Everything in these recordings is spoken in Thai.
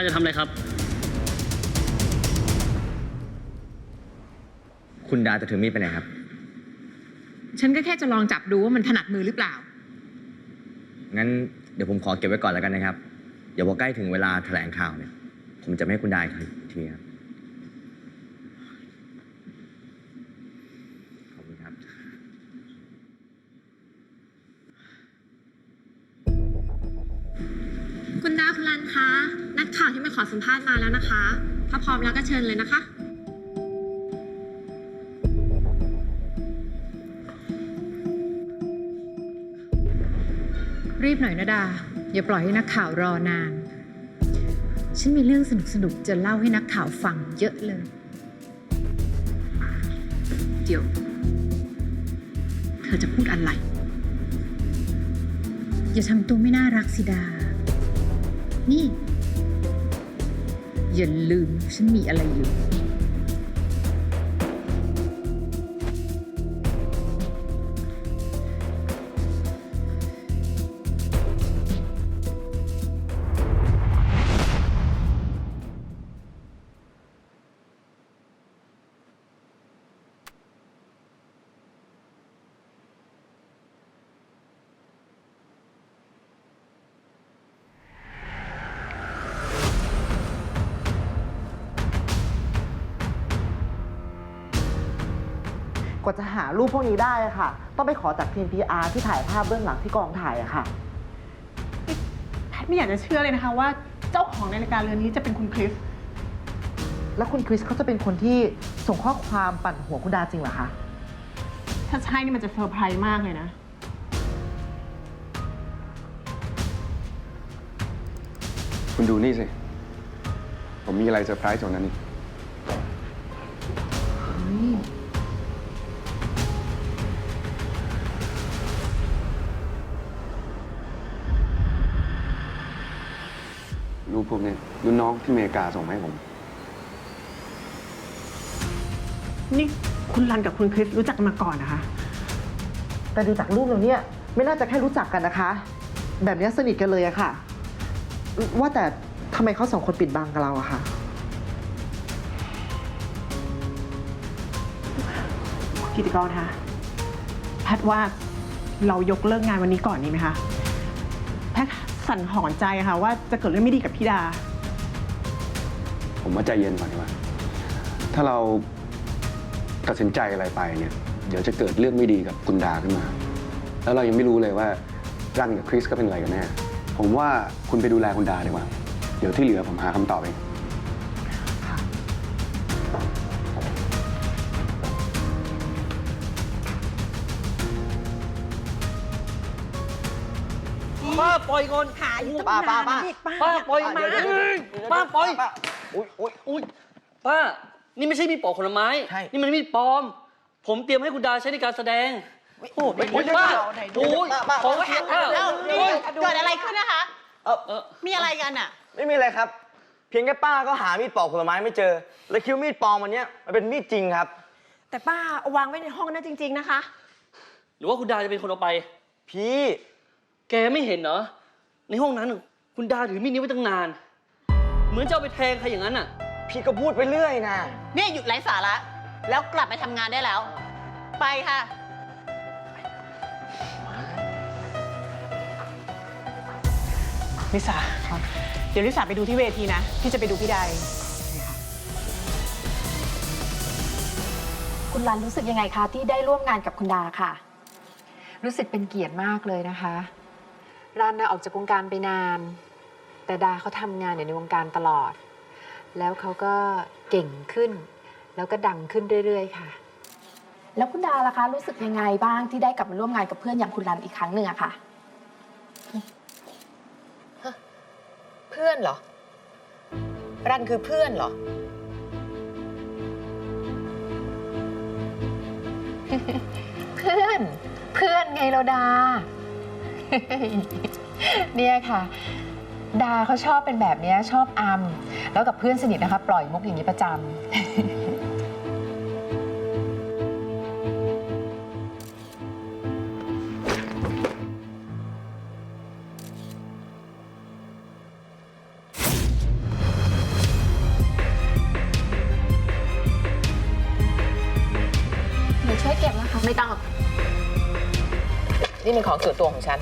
คุณดาจะทำอะไรครับ คุณดาจะถือมีดไปไหนครับ ฉันก็แค่จะลองจับดูว่ามันถนัดมือหรือเปล่า งั้นเดี๋ยวผมขอเก็บไว้ก่อนแล้วกันนะครับ เดี๋ยวพอใกล้ถึงเวลาแถลงข่าวเนี่ย ผมจะไม่ให้คุณดาอีกทีครับ คุณรันคะ นักข่าวที่มาขอสัมภาษณ์มาแล้วนะคะ ถ้าพร้อมแล้วก็เชิญเลยนะคะ รีบหน่อยนะดา อย่าปล่อยให้นักข่าวรอนาน ฉันมีเรื่องสนุกๆจะเล่าให้นักข่าวฟังเยอะเลย เดี๋ยว เธอจะพูดอะไร อย่าทำตัวไม่น่ารักสิดา อย่าลืมฉันมีอะไรอยู่ ว่าจะหารูปพวกนี้ได้อะค่ะ ต้องไปขอจากทีม PR ที่ถ่ายภาพเบื้องหลังที่กองถ่ายอะค่ะ แพทย์ไม่อยากจะเชื่อเลยนะคะว่าเจ้าของนาฬิกาเรือนนี้จะเป็นคุณคริส แล้วคุณคริสเขาจะเป็นคนที่ส่งข้อความปั่นหัวคุณดาจริงเหรอคะ ถ้าใช่นี่มันจะเซอร์ไพรส์มากเลยนะ คุณดูนี่สิ ผมมีอะไรเซอร์ไพรส์ตรงนั้นนี่รู พวกนี้รุ่นน้องที่อเมริกาส่งมาให้ผม นี่คุณรันกับคุณคริสรู้จักกันมาก่อนนะคะ แต่ดูจากรูปเราเนี่ย ไม่น่าจะแค่รู้จักกันนะคะ แบบเนี้ยสนิทกันเลยอะค่ะ ว่าแต่ทำไมเขาสองคนปิดบังกับเราอะคะ กิติกรคะแพทย์ว่าเรายกเลิกงานวันนี้ก่อนดีไหมคะแพทย์ สั่นหอนใจค่ะว่าจะเกิดเรื่องไม่ดีกับพี่ดา ผมว่าใจเย็นก่อนดีกว่า ถ้าเราตัดสินใจอะไรไปเนี่ย เดี๋ยวจะเกิดเรื่องไม่ดีกับคุณดาขึ้นมา แล้วเรายังไม่รู้เลยว่ารันกับคริสก็เป็นอะไรกันแน่ ผมว่าคุณไปดูแลคุณดาดีกว่า เดี๋ยวที่เหลือผมหาคำตอบเอง ป้าปล่อยก่อนหาอยู่ตั้งป้าป้านานป้า นี่ป้าป้าปล่อยเดี๋ยวเดี๋ยวเดี๋ยวเดี๋ยวป้าปล่อยป้าอุ้ยอุ้ยอุ้ยป้า นี่ไม่ใช่มีดปอกผลไม้ ใช่นี่มันมีดปลอม ผมเตรียมให้คุณดาใช้ในการแสดง โอ้ยเฮ้ยป้าเดี๋ยวโอ้ยป้าป้า ขอแข็งป้าเอ้านี่โอ้ยเกิดอะไรขึ้นนะคะ เออเออมีอะไรกันอะ ไม่มีอะไรครับ เพียงแค่ป้าก็หามีดปอกผลไม้ไม่เจอ แล้วคิดวามีดปลอมวันเนี้ยมันเป็นมีดจริงครับ แต่ป้าเอาวางไว้ในห้องนั้นจริง ๆ นะคะ หรือว่าคุณดาจะเป็นคนเอาไป พี่ แกไม่เห็นเหรอ ในห้องนั้นน่ะคุณดาถือมีดนี้ไว้ตั้งนาน เหมือนจะเอาไปแทงใครอย่างนั้นอะ พี่ก็พูดไปเรื่อยนะเนี่ยหยุดไร้สาระ แล้วกลับไปทำงานได้แล้ว ไปค่ะ ลิสาเดี๋ยวลิสาไปดูที่เวทีนะ พี่จะไปดูพี่ใดคุณรันรู้สึกยังไงคะที่ได้ร่วมงานกับคุณดาค่ะ รู้สึกเป็นเกียรติมากเลยนะคะ รันนะออกจากวงการไปนาน แต่ดาเขาทำงานอยู่ในวงการตลอด แล้วเขาก็เก่งขึ้น แล้วก็ดังขึ้นเรื่อย ๆ ค่ะ แล้วคุณดาล่ะคะ รู้สึกยังไงบ้างที่ได้กลับมาร่วมงานกับเพื่อนอย่างคุณรันอีกครั้งหนึ่งอะค่ะ เพื่อนเหรอ รันคือเพื่อนเหรอ เพื่อน เพื่อนไงเราดา เนี่ยค่ะ ดาเขาชอบเป็นแบบเนี้ยชอบอัมแล้วกับเพื่อนสนิทนะคะ ปล่อยมุกอย่างนี้ประจำ นี่เป็นของส่วนตัวของฉัน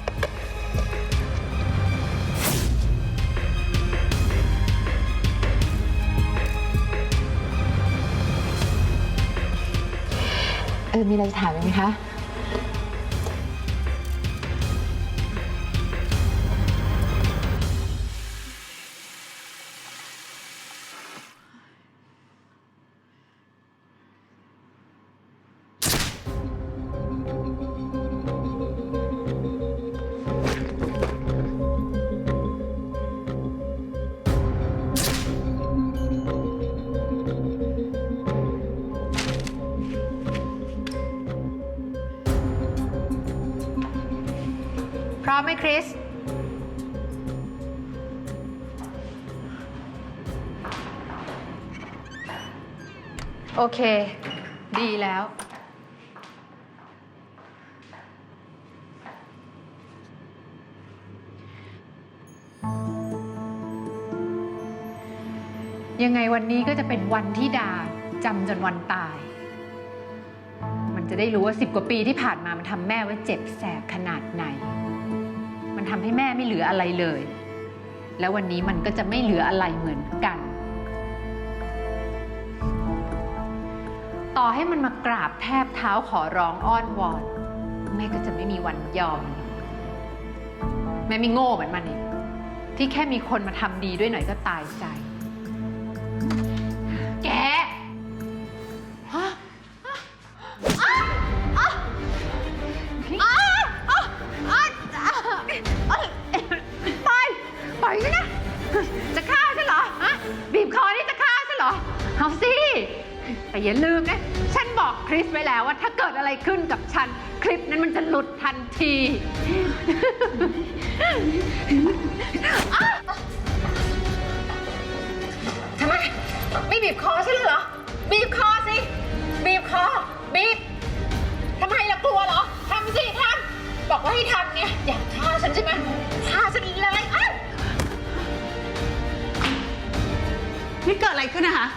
เออมีอะไรจะถามไหมคะ ร้อมไหมคริส โอเค ดีแล้ว ยังไงวันนี้ก็จะเป็นวันที่ดาจำจนวันตาย มันจะได้รู้ว่าสิบกว่าปีที่ผ่านมามันทำแม่ไว้เจ็บแสบขนาดไหนมัน ทำให้แม่ไม่เหลืออะไรเลย แล้ววันนี้มันก็จะไม่เหลืออะไรเหมือนกัน ต่อให้มันมากราบแทบเท้าขอร้องอ้อนวอน แม่ก็จะไม่มีวันยอม แม่ไม่โง่เหมือนมันเองที่แค่มีคนมาทำดีด้วยหน่อยก็ตายใจ อย่าลืมนะ ฉันบอกคริสไว้แล้วว่าถ้าเกิดอะไรขึ้นกับฉัน คลิปนั้นมันจะหลุดทันทีทำไม ไม่บีบคอฉันเลยเหรอ บีบคอสิ บีบคอ บีบ ทำไมล่ะกลัวเหรอ ทำสิทำบอกว่าให้ทำเนี่ย อยากฆ่าฉันใช่ไหมฆ่าฉันเลยอ้าว นี่เกิดอะไรขึ้นนะคะ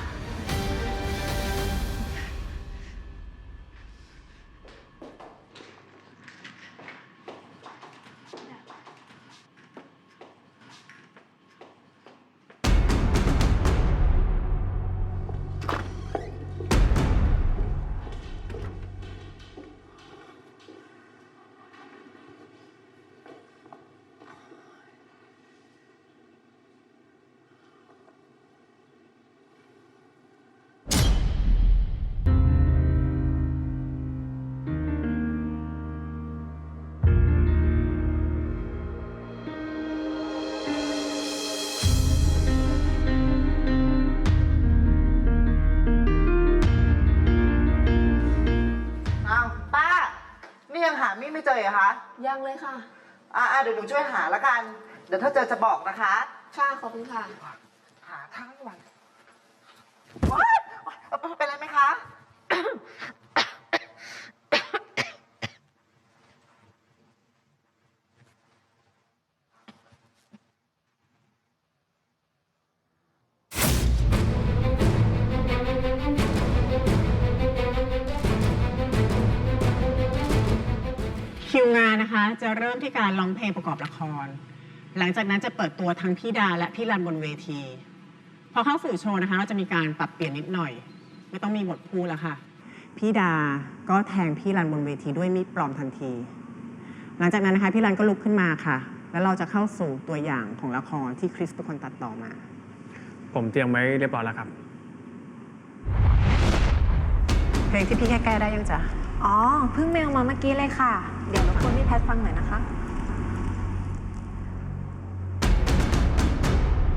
เจอเหรอคะยังเลยค่ะ อ่าเดี๋ยวหนูช่วยหาละกัน เดี๋ยวถ้าเจอจะบอกนะคะ ค่ะขอบคุณค่ะ หาทั้งวันว้ายเป็นไรไหมคะ นนะคะ จะเริ่มที่การร้องเพลงประกอบละคร หลังจากนั้นจะเปิดตัวทั้งพี่ดาและพี่รันบนเวที พอเข้าสู่โชว์นะคะเราจะมีการปรับเปลี่ยนนิดหน่อย ไม่ต้องมีบทพูดแล้วค่ะ พี่ดาก็แทงพี่รันบนเวทีด้วยมีดปลอมทันที หลังจากนั้นนะคะพี่รันก็ลุกขึ้นมาค่ะ แล้วเราจะเข้าสู่ตัวอย่างของละครที่คริสเป็นคนตัดต่อมา ผมเตรียมไว้เรียบร้อยแล้วครับ เพลงที่พี่แก้แก้ได้ยังจ๊ะ อ๋อ เพิ่งเมลมาเมื่อกี้เลยค่ะ เดี๋ยวรบกวนพี่แพทฟังหน่อยนะคะ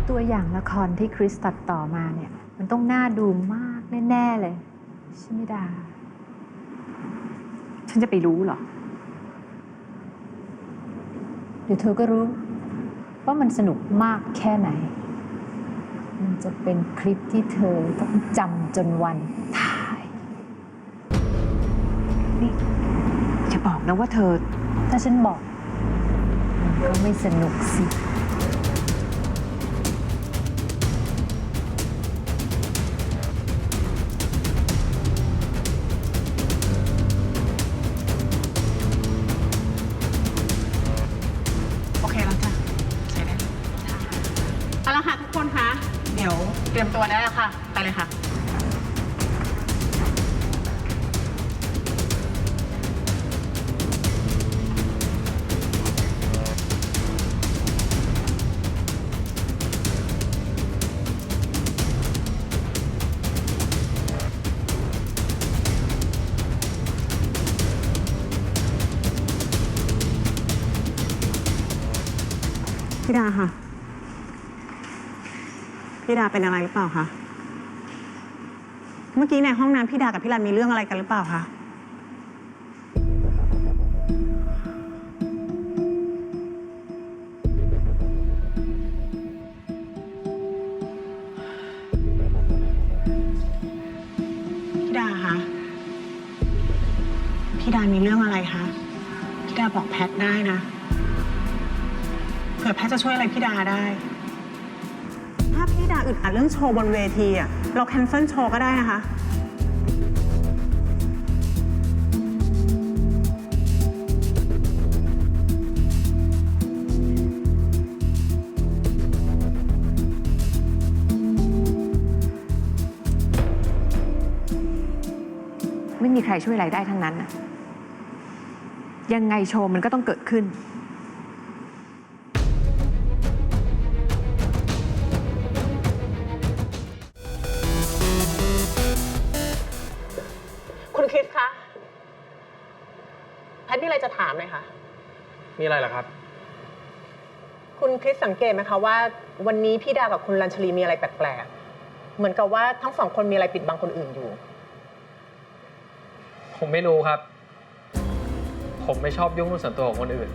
ตัวอย่างละครที่คริสตัดต่อมาเนี่ย มันต้องน่าดูมากแน่ ๆ เลยใช่ไหมดา ฉันจะไปรู้เหรอเดี๋ยวเธอก็รู้ ว่ามันสนุกมากแค่ไหน มันจะเป็นคลิปที่เธอต้องจำจนวันต นะว่าเธอ ถ้าฉันบอก มันก็ไม่สนุกสิ พี่ดาค่ะ พี่ดาเป็นอะไรหรือเปล่าคะ เมื่อกี้ในห้องน้ำพี่ดากับพี่รันมีเรื่องอะไรกันหรือเปล่าคะ พี่ดาคะ พี่ดามีเรื่องอะไรคะ พี่ดาบอกแพทได้นะ จะช่วยอะไรพี่ดาได้ ถ้าพี่ดาอึดอัดเรื่องโชว์บนเวทีอะเราแคนเซิลโชว์ก็ได้นะคะ ไม่มีใครช่วยอะไรได้ทั้งนั้นน่ะยังไงโชว์มันก็ต้องเกิดขึ้น มีอะไรเหรอครับ คุณคริสสังเกตไหมคะว่าวันนี้พี่ดากับคุณลัญชลีมีอะไรแปลกๆ เหมือนกับว่าทั้งสองคนมีอะไรปิดบังคนอื่นอยู่ ผมไม่รู้ครับ ผมไม่ชอบยุ่งเรื่องส่วนตัวของคนอื่น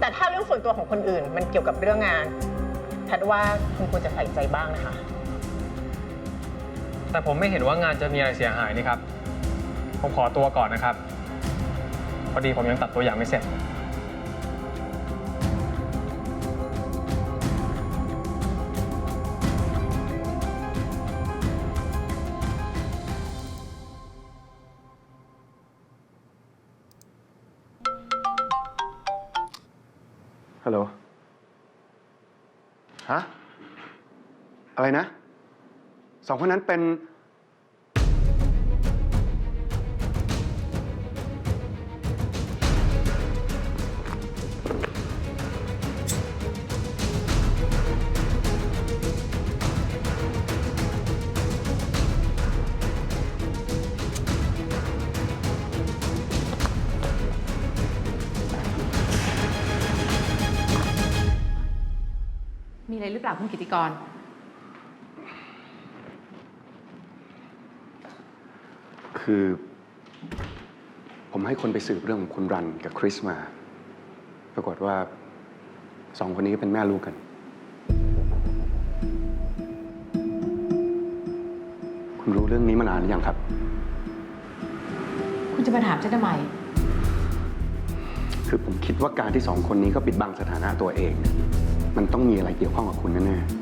แต่ถ้าเรื่องส่วนตัวของคนอื่น มันเกี่ยวกับเรื่องงาน แพทย์ว่าคุณควรจะใส่ใจบ้างนะคะ แต่ผมไม่เห็นว่างานจะมีอะไรเสียหายนี่ครับ ผมขอตัวก่อนนะครับ พอดีผมยังตัดตัวอย่างไม่เสร็จ ฮัลโหล ฮะ อะไรนะ สองคนนั้นเป็น อะไรหรือเปล่าคุณกิติกร คือ ผมให้คนไปสืบเรื่องของคุณรันกับคริสมา ปรากฏว่าสองคนนี้เป็นแม่ลูกกัน คุณรู้เรื่องนี้มานานหรือยังครับ คุณจะมาถามฉันทำไม คือผมคิดว่าการที่สองคนนี้ก็ปิดบังสถานะตัวเองเนี่ย มันต้องมีอะไรเกี่ยวข้องกับคุณแน่ๆ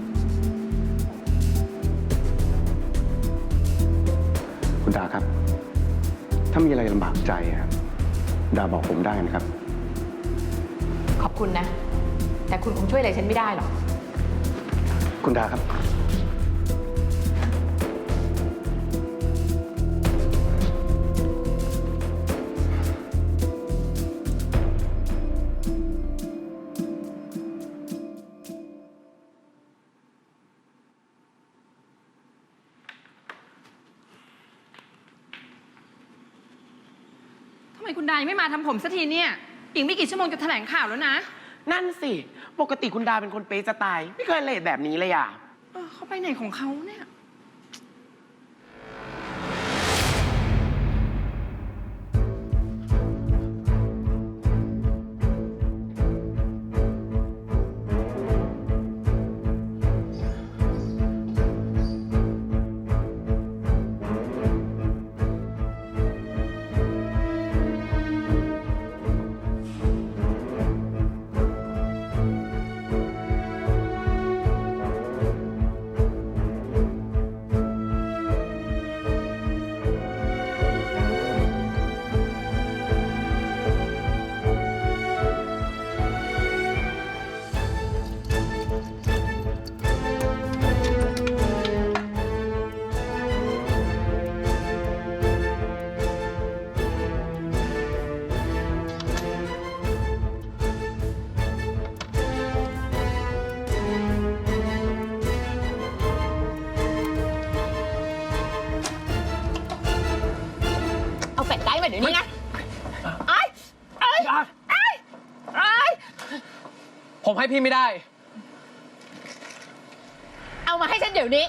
คุณดาครับ ถ้ามีอะไรลำบากใจอะครับดาบอกผมได้นะครับ ขอบคุณนะ แต่คุณคงช่วยอะไรฉันไม่ได้หรอก คุณดาครับ ไมคุณดายังไม่มาทำผมสักทีเนี่ย อีกไม่กี่ชั่วโมงจะแถลงข่าวแล้วนะนั่นสิ ปกติคุณดาเป็นคนเป๊ะจะตาย ไม่เคยเลทแบบนี้เลยอะ เออเขาไปไหนของเขาเนี่ย พี่ไม่ได้ เอามาให้ฉันเดี๋ยวนี้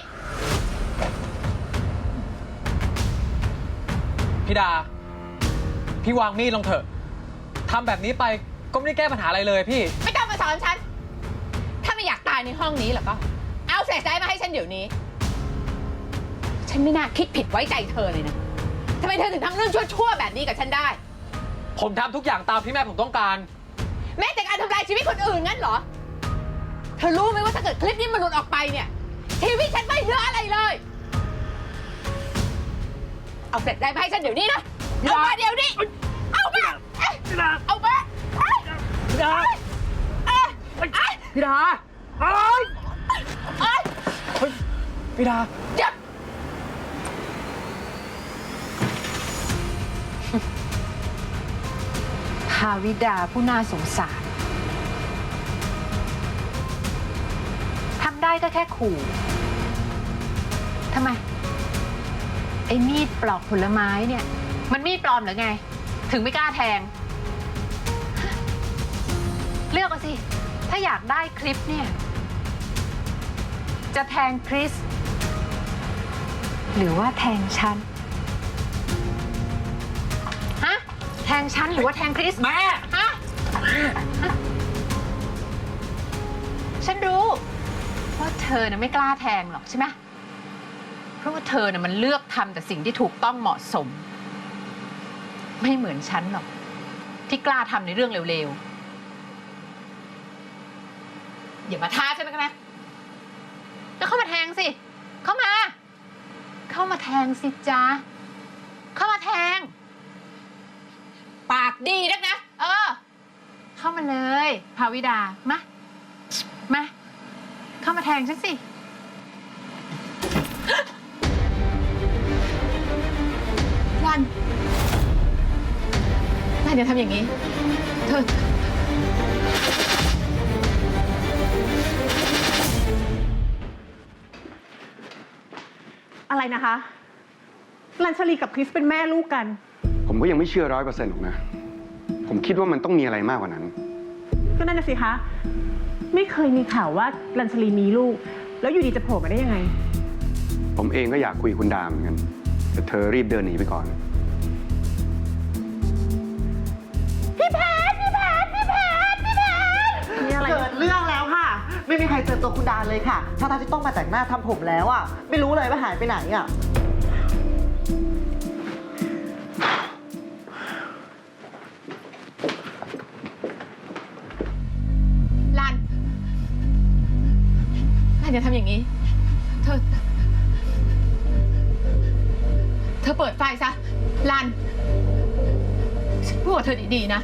พี่ดา พี่วางมีดลงเถอะทำแบบนี้ไปก็ไม่ได้แก้ปัญหาอะไรเลยพี่ ไม่ต้องมาสอนฉัน ถ้าไม่อยากตายในห้องนี้หรอก็ เอาเศษทรายมาให้ฉันเดี๋ยวนี้ ฉันไม่น่าคิดผิดไว้ใจเธอเลยนะทำไมเธอถึงทำเรื่องชั่วๆแบบนี้กับฉันได้ ผมทำทุกอย่างตามที่แม่ผมต้องการ แม้แต่การทำลายชีวิตคนอื่นงั้นเหรอ เธอรู้ไหมว่าถ้าเกิดคลิปนี้มันหลุดออกไปเนี่ยชีวิตฉันไม่เหลืออะไรเลย เอาเสร็จได้มาให้ฉันเดี๋ยวนี้นะ เอามาเดี๋ยวนี้ เอามาเอ้ยเอามาเอ้ยเอ้ยเอ้ยเอ้ยพี่ดาเอ้ยเอ้ยพี่ดาหยุด ภาวิดาผู้น่าสงสารทำได้ก็แค่ขู่ทำไม ไอ้มีดปลอกผลไม้เนี่ย มันมีดปลอมหรือไง ถึงไม่กล้าแทง เลือกเอาสิ ถ้าอยากได้คลิปเนี่ย จะแทงคริส หรือว่าแทงฉัน ทงฉันหรือว่าแทงคริสแม่ฮะฉันรู้ว่าเธอน่ะไม่กล้าแทงหรอกใช่ไหมเพราะว่าเธอน่ะมันเลือกทำแต่สิ่งที่ถูกต้องเหมาะสม ไม่เหมือนฉันหรอก ที่กล้าทำในเรื่องเร็วๆอย่ามาท้าฉันนะแล้วเข้ามาแทงสิ เข้ามา เข้ามาแทงสิจ๊ะเข้ามาแทง ปากดีนักนะ เออ เข้ามาเลย ภาวิดา มา มา เข้ามาแทงฉันสิรันรันอย่าทำอย่างนี้ เธอ อะไรนะคะลันชลีกับคริสเป็นแม่ลูกกัน ผมก็ยังไม่เชื่อร้อยเปอร์เซ็นต์หรอกนะ ผมคิดว่ามันต้องมีอะไรมากกว่านั้น ก็นั่นน่ะสิคะ ไม่เคยมีข่าวว่าลันชลีมีลูก แล้วอยู่ดีจะโผล่มาได้ยังไง ผมเองก็อยากคุยคุณดามเหมือนกัน แต่เธอรีบเดินหนีไปก่อน พี่แพทพี่แพทพี่แพทพี่แพทมีอะไร เกิดเรื่องแล้วค่ะ ไม่มีใครเจอตัวคุณดาเลยค่ะถ้าทางที่ต้องมาแต่งหน้าทำผมแล้วอะ ไม่รู้เลยว่าหายไปไหนอะ อย่าทำอย่างนี้ เธอ เธอเปิดไฟซะลันฉันพูดกับเธอดีๆนะ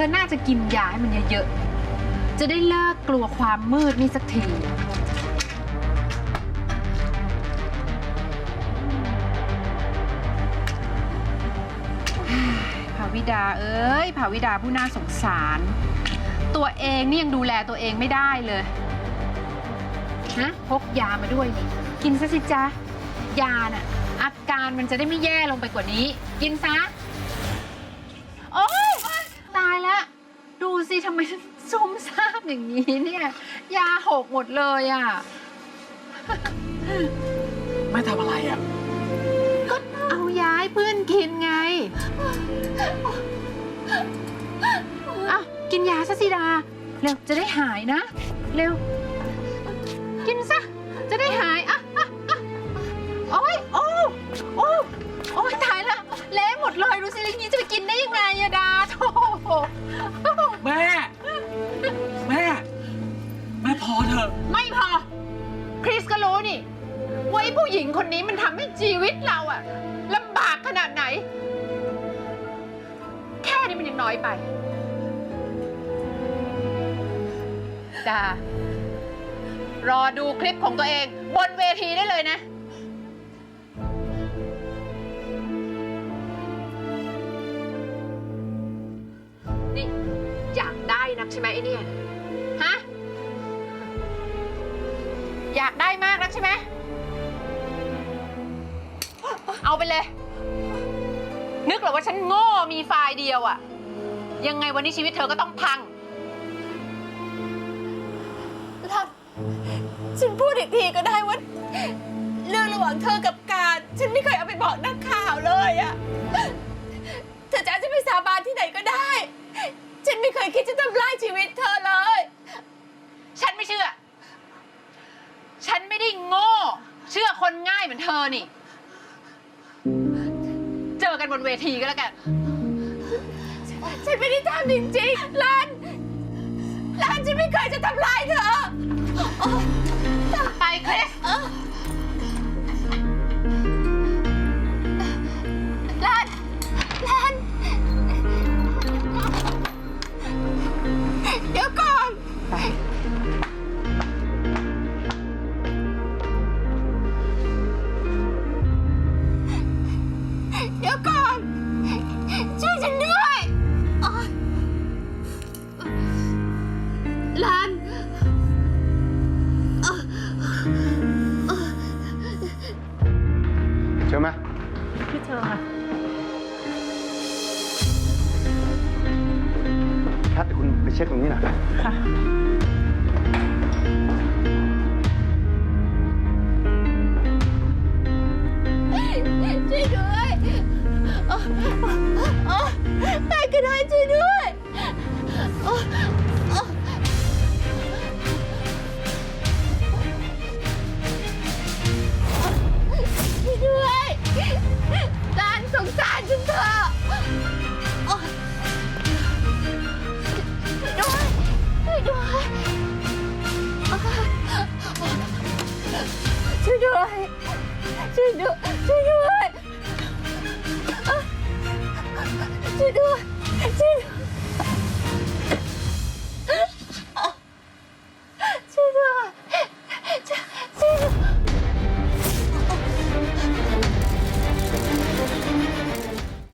ธอน่าจะกินยาให้มันเยอะๆ จะได้เลิกกลัวความมืดนี่สักที ภาวิดาเอ้ยภาวิดาผู้น่าสงสาร ตัวเองนี่ยังดูแลตัวเองไม่ได้เลย ฮะ พกยามาด้วยนี่ กินซะสิจ๊ะ ยาน่ะ อาการมันจะได้ไม่แย่ลงไปกว่านี้ กินซะ โอ๊ยตายแล้ว ดูสิ ทำไมซุ่มซ่ามอย่างนี้เนี่ย ยาหกหมดเลยอะ แม่ทำอะไรอะก็เอายาให้เพื่อนกินไงอะกินยาซะสิดา เร็วจะได้หายนะ เร็ว กินซะ จะได้หายอะอะอะโอ๊ยโอ้โอ้โอ้ยตายละเละหมดเลยดูสิแล้วอย่างนี้จะไปกินได้ยังไงอะดาโธ่ ผู้หญิงคนนี้มันทำให้ชีวิตเราอะลำบากขนาดไหน แค่นี้มันยังน้อยไปดารอดูคลิปของตัวเองบนเวทีได้เลยนะ นี่ อยากได้นักใช่ไหมไอเนี่ย ฮะ อยากได้มากนักใช่ไหม เอาไปเลย นึกเหรอว่าฉันโง่มีไฟล์เดียวอะยังไงวันนี้ชีวิตเธอก็ต้องพัง รันฉันพูดอีกทีก็ได้ว่า เรื่องระหว่างเธอกับการ ฉันไม่เคยเอาไปบอกนักข่าวเลยอะเธอจะเอาฉันไปสาบานที่ไหนก็ได้ ฉันไม่เคยคิดจะทำร้ายชีวิตเธอเลย ฉันไม่เชื่อ ฉันไม่ได้โง่ เชื่อคนง่ายเหมือนเธอนี่ เจอกันบนเวทีก็แล้วกันฉันไม่ได้ทำจริงๆลันลันฉันไม่เคยจะทำร้ายเธอ ไปคริส วยด้วยโอ๊ยโอ๊ยใครก็ได้ช่วยด้วยโอ๊ยโอ๊ยช่วยด้วยจานสงสารฉันเถอะโอ๊ยช่วยด้วย ช่วยด้วย ช่วยด้วย ช่วยด้วย ช่ว